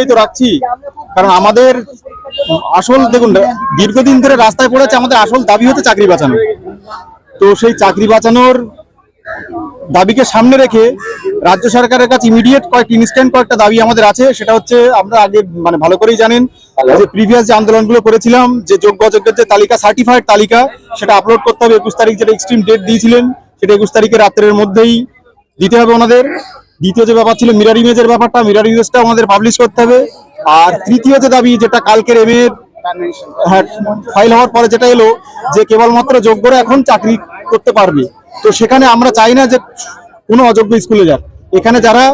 এই তো রাখছি। কারণ আমাদের আসল দেখুন দীর্ঘদিন ধরে রাস্তায় পড়েছে আমাদের আসল দাবি হচ্ছে চাকরি বাঁচানো। তো সেই চাকরি বাঁচানোর দাবিকে সামনে রেখে রাজ্য সরকারের কাছে ইমিডিয়েট কয়েকটি ইনস্ট্যান্ট কয়েকটা দাবি আমাদের আছে। সেটা হচ্ছে আমরা আগে মানে ভালো করেই জানেন যে প্রিভিয়াস যে আন্দোলনগুলো করেছিলাম যে যোগ্য অযোগ্যের যে তালিকা সার্টিফাইড তালিকা সেটা আপলোড করতে হবে। একুশ তারিখ যেটা এক্সট্রিম ডেট দিয়েছিলেন সেটা একুশ তারিখে রাত্রের মধ্যেই দিতে হবে ওনাদের। দ্বিতীয় যে ব্যাপার ছিল মিরার ইমেজের ব্যাপারটা মিরার ইমেজটা আমাদের পাবলিশ করতে হবে। আর তৃতীয় যে দাবি যেটা কালকের এম হ্যাঁ ফাইল হওয়ার পরে যেটা এলো, যে কেবলমাত্র যোগ্যরা এখন চাকরি করতে পারবে। তো সেখানে আমরা চাই না যে কোনো অযোগ্য স্কুলে যাক। এখানে যারা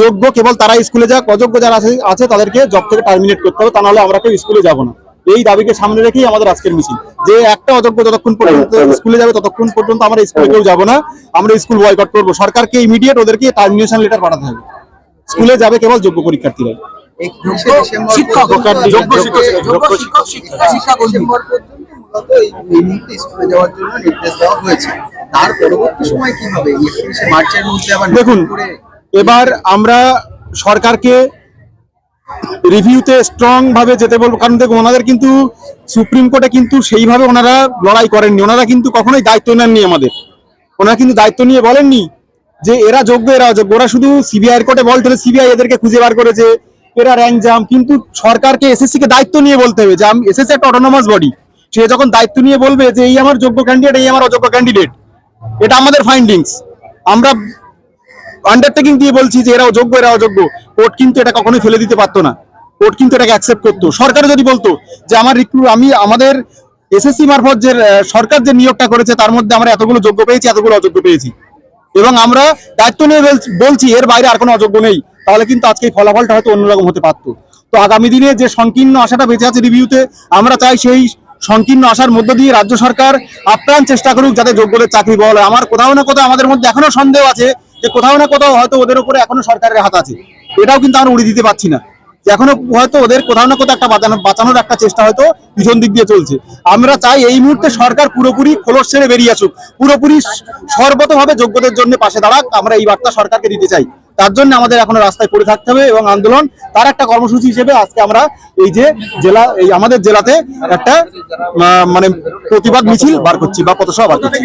যোগ্য, কেবল তারা স্কুলে যাক, অযোগ্য যারা আছে তাদেরকে জব থেকে টার্মিনেট করতে হবে, তা নাহলে আমরা কেউ স্কুলে যাব না। এই দাবিকে সামনে রেখেই আমাদের আজকের মিছিল যে একটা অযোগ্য যতক্ষণ পর্যন্ত স্কুলে যাবে ততক্ষণ পর্যন্ত আমরা স্কুলে কেউ যাব না আমরা স্কুল বয়কট করব সরকারকে ইমিডিয়েট ওদেরকে টার্মিনেশন লেটার পাঠাতে হবে স্কুলে যাবে কেবল যোগ্য পরীক্ষার্থীরা একত্রিশে ডিসেম্বর শিক্ষক, পর্যন্ত- যোগ্য শিক্ষক, যোগ্য শিক্ষক, শিক্ষিকা, শিক্ষাকর্মী। ডিসেম্বর পর্যন্ত মূলত এই এই মুহূর্তে স্কুলে যাওয়ার জন্য নির্দেশ দেওয়া হয়েছে তার পরবর্তী সময় কি হবে একত্রিশে মার্চের মধ্যে আবার দেখুন এবার আমরা সরকারকে রিভিউতে স্ট্রং ভাবে যেতে বলব, কারণ দেখুন ওনাদের কিন্তু সুপ্রিম কোর্টে কিন্তু সেইভাবে ওনারা লড়াই করেননি। ওনারা কিন্তু কখনোই দায়িত্ব নেননি আমাদের। ওনারা কিন্তু দায়িত্ব নিয়ে বলেননি যে এরা যোগ্য, এরা অযোগ্য। ওরা শুধু সিবিআই কোর্টে বলতে সিবিআই এদেরকে খুঁজে বার করেছে। এরা র্যাঙ্ক জাম কিন্তু সরকারকে এসএসসি কে দায়িত্ব নিয়ে বলতে হবে যে আমি এসএসসি একটা অটোনমাস বডি সে যখন দায়িত্ব নিয়ে বলবে যে এই আমার যোগ্য ক্যান্ডিডেট এই আমার অযোগ্য ক্যান্ডিডেট এটা আমাদের ফাইন্ডিংস আমরা আন্ডারটেকিং দিয়ে বলছি যে এরা অযোগ্য এরা অযোগ্য। কোর্ট কিন্তু এটা কখনোই ফেলে দিতে পারতো না। কোর্ট কিন্তু এটাকে অ্যাকসেপ্ট করতো। সরকার যদি বলতো যে আমার রিক্রু আমি আমাদের এসএসসি মারফত যে সরকার যে নিয়োগটা করেছে, তার মধ্যে আমরা এতগুলো যোগ্য পেয়েছি, এতগুলো অযোগ্য পেয়েছি। এবং আমরা দায়িত্ব নিয়ে বলছি, এর বাইরে আর কোনো অযোগ্য নেই। তাহলে কিন্তু আজকে এই ফলাফলটা হয়তো অন্যরকম হতে পারতো। তো আগামী দিনে যে সংকীর্ণ আশাটা বেঁচে আছে রিভিউতে আমরা চাই সেই সংকীর্ণ আশার মধ্য দিয়ে রাজ্য সরকার আপ্রাণ চেষ্টা করুক যাতে যোগ্যদের চাকরি বল আমার কোথাও না কোথাও আমাদের মধ্যে এখনও সন্দেহ আছে যে কোথাও না কোথাও হয়তো ওদের উপরে এখনও সরকারের হাত আছে। এটাও কিন্তু আমরা উড়িয়ে দিতে পারছি না। এখনও হয়তো ওদের কোথাও না কোথাও একটা বাঁচানো, বাঁচানোর একটা চেষ্টা হয়তো পিছন দিক দিয়ে চলছে। আমরা চাই এই মুহূর্তে সরকার পুরোপুরি খোলস ছেড়ে বেরিয়ে আসুক। পুরোপুরি সর্বতভাবে যোগ্যদের জন্য পাশে দাঁড়াক। আমরা এই বার্তা সরকারকে দিতে চাই। তার জন্য আমাদের এখনও রাস্তায় পড়ে থাকতে হবে এবং আন্দোলন তার একটা কর্মসূচি হিসেবে আজকে আমরা এই যে জেলা, এই আমাদের জেলাতে একটা মানে প্রতিবাদ মিছিল বার করছি বা পথসভা বার করছি।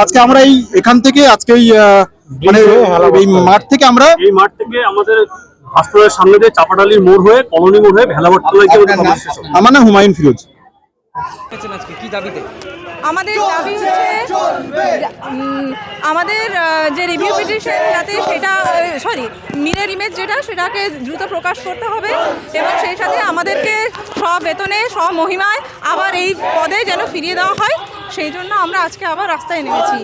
আজকে আমরা এই এখান থেকে আজকে এই মানে এই মাঠ থেকে আমরা এই মাঠ থেকে আমাদের হাসপাতালের সামনে দিয়ে চাপাডালির মোড় হয়ে কলোনি মোড় হয়ে। আমার নাম হুমায়ুন ফিরোজ। কি দাবিতে? আমাদের দাবি হচ্ছে আমাদের যে রিভিউ পিটিশন যাতে সেটা সরি মিরের ইমেজ যেটা সেটাকে দ্রুত প্রকাশ করতে হবে এবং সেই সাথে আমাদেরকে সব বেতনে সব মহিমায় আবার এই পদে যেন ফিরিয়ে দেওয়া হয় সেই জন্য আমরা আজকে আবার রাস্তায় নেমেছি।